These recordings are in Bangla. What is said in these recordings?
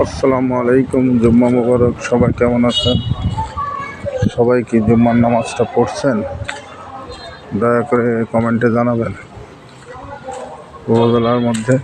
আসসালামু আলাইকুম, জুম্মা মুবারক, সবাই কেমন আছেন? সবাই কি জুম্মার নামাজটা পড়ছেন? দয়া করে কমেন্টে জানাবেন। উপজেলার মধ্যে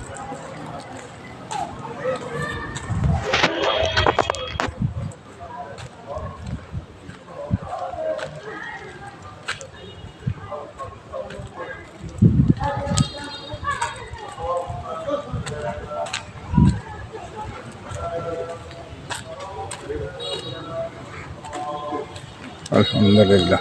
আলহামদুলিল্লাহ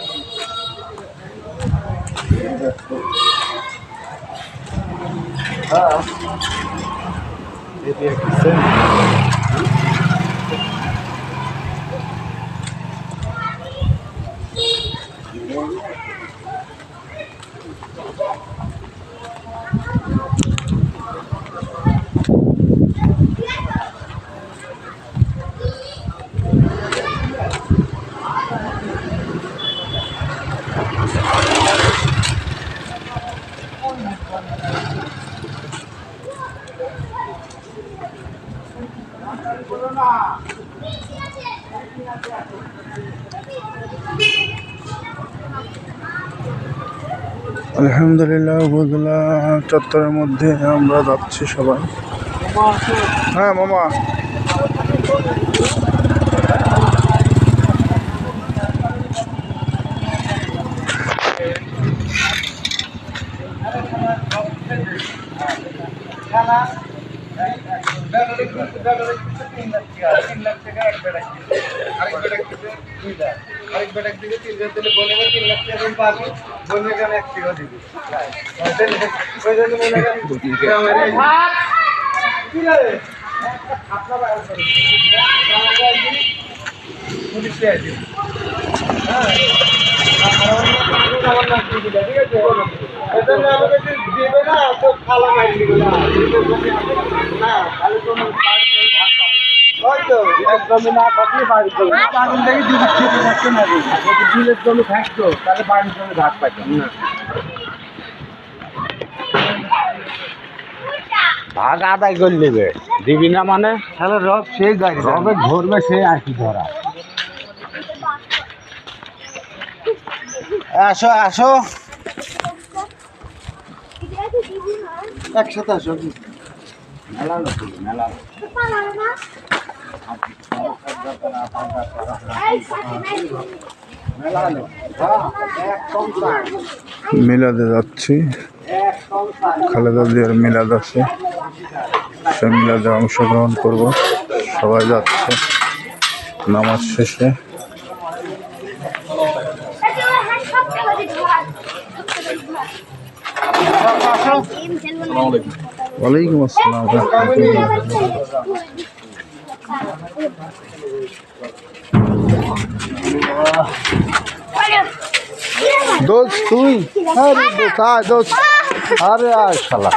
আলহামদুলিল্লাহ চত্বরের মধ্যে আমরা যাচ্ছি সবাই। হ্যাঁ মামা। আরেক দিবে তিন বলে তিন লাখ টাকা তুমি পাবি বলে গেলে এক টাকা দিবি ওই জন্য মনে করেন আমার এই- কি রে? আপনার বাড়ি করে। আমার বাড়ি দিবি, পুলিশ পেয়ে দিবি। হ্যাঁ। আমার নাম ঠিক আছে? হয়তো জমি না থাকলে বাড়ির জমি থেকে দিদি খেতে না যদি জমি থাকতো তাহলে বাড়ির জমি ভাগ পাইতাম না ভাগ আদায় করে নেবে। দিবি না মানে? তাহলে রব সেই গাড়ি রবে ধরবে সে আর কি ধরা। আসো আসো। একসাথে আসো মিলাদে যাচ্ছি। খালেদা জিয়ার মিলাদ আছে। সে মিলাদে অংশগ্রহণ করব। সবাই যাচ্ছে নামাজ শেষে। ওয়ালাইকুম আসসালাম দোস্ত তুই আরে আয় দোস্ত আরে আয় শালা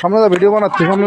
সামনে দা ভিডিও বানাচ্ছি, সামনে